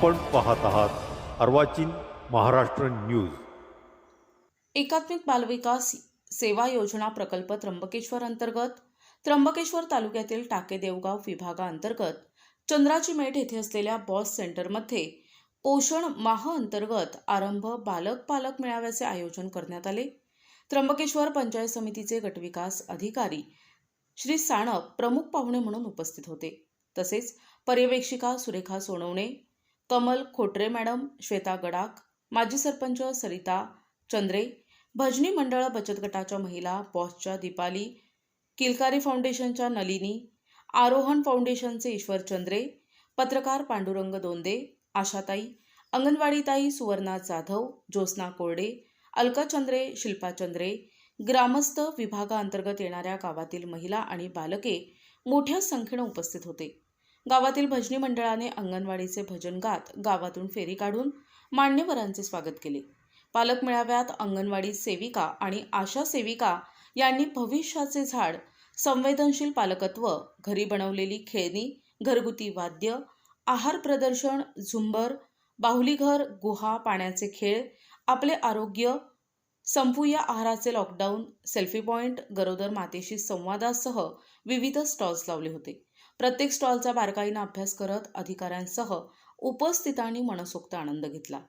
आपण पाहत आहात अर्वाचीन महाराष्ट्र न्यूज. एकात्मिक बालविकास सेवा योजना प्रकल्प त्र्यंबकेश्वर अंतर्गत त्र्यंबकेश्वर तालुक्यातील टाके देवगाव विभागाअंतर्गत चंद्राची मेठ येथे असलेल्या बॉस सेंटरमध्ये पोषण माह अंतर्गत आरंभ बालक पालक मेळाव्याचे आयोजन करण्यात आले. त्र्यंबकेश्वर पंचायत समितीचे गटविकास अधिकारी श्री साणप प्रमुख पाहुणे म्हणून उपस्थित होते. तसेच पर्यवेक्षिका सुरेखा सोनवणे कमल खोटरे मॅडम श्वेता गडाख माजी सरपंच सरिता चंद्रे भजनी मंडळ बचत गटाच्या महिला बॉसच्या दीपाली किलकारी फाउंडेशनच्या नलिनी आरोहण फाउंडेशनचे ईश्वर चंद्रे पत्रकार पांडुरंग दोंदे आशाताई अंगणवाडीताई सुवर्णा जाधव ज्योत्स्ना कोरडे अलका चंद्रे शिल्पा चंद्रे ग्रामस्थ विभागाअंतर्गत येणाऱ्या गावातील महिला आणि बालके मोठ्या संख्येनं उपस्थित होते. गावातील भजनी मंडळाने अंगणवाडीचे भजन गात गावातून फेरी काढून मान्यवरांचे स्वागत केले. पालक मेळाव्यात अंगणवाडी सेविका आणि आशा सेविका यांनी भविष्याचे झाड संवेदनशील पालकत्व घरी बनवलेली खेळणी घरगुती वाद्य आहार प्रदर्शन झुंबर बाहुलीघर गुहा पाण्याचे खेळ आपले आरोग्य संपूया आहाराचे लॉकडाऊन सेल्फी पॉईंट गरोदर मातेशी संवादासह विविध स्टॉल्स लावले होते. प्रत्येक स्टॉलचा बारकाईनं अभ्यास करत अधिकाऱ्यांसह उपस्थितांनी मनसोक्त आनंद घेतला.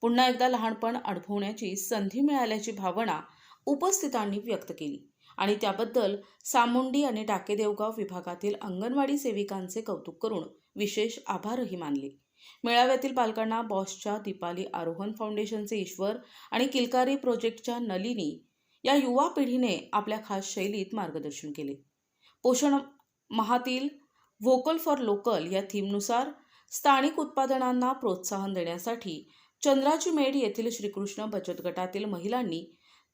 पुन्हा एकदा लहानपण अनुभवण्याची संधी मिळाल्याची भावना उपस्थितांनी व्यक्त केली. आणि त्याबद्दल सामुंडी आणि टाकेदेवगाव विभागातील अंगणवाडी सेविकांचे कौतुक करून विशेष आभारही मानले. मेळाव्यातील पालकांना बॉसच्या दीपाली आरोहण फाउंडेशनचे ईश्वर आणि किलकारी प्रोजेक्टच्या नलिनी या युवा पिढीने आपल्या खास शैलीत मार्गदर्शन केले. पोषण महातील व्होकल फॉर लोकल या थीमनुसार स्थानिक उत्पादनांना प्रोत्साहन देण्यासाठी चंद्राची मेढ येथील श्रीकृष्ण बचत गटातील महिलांनी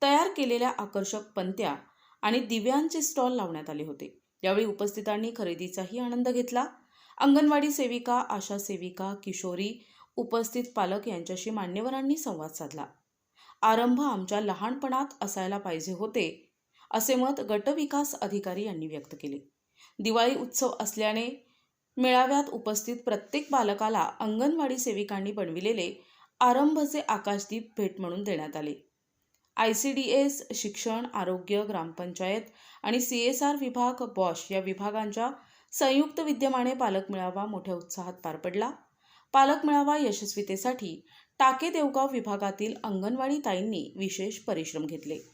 तयार केलेल्या आकर्षक पंत्या आणि दिव्यांचे स्टॉल लावण्यात आले होते. यावेळी उपस्थितांनी खरेदीचाही आनंद घेतला. अंगणवाडी सेविका आशा सेविका किशोरी उपस्थित पालक यांच्याशी मान्यवरांनी संवाद साधला. आरंभ आमच्या लहानपणात असायला पाहिजे होते असे मत गटविकास अधिकारी यांनी व्यक्त केले. दिवाळी उत्सव असल्याने मेळाव्यात उपस्थित प्रत्येक बालकाला अंगणवाडी सेविकांनी बनविलेले आरंभचे आकाशदीप भेट म्हणून देण्यात आले. आय सी डी एस शिक्षण आरोग्य ग्रामपंचायत आणि सी एस आर विभाग बॉश या विभागांच्या संयुक्त विद्यमाने पालक मेळावा मोठ्या उत्साहात पार पडला. पालक मेळावा यशस्वीतेसाठी टाके देवगाव विभागातील अंगणवाडी ताईंनी विशेष परिश्रम घेतले.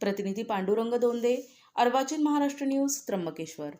प्रतिनिधी पांडुरंग दोंदे अर्वाचीन महाराष्ट्र न्यूज त्र्यंबकेश्वर.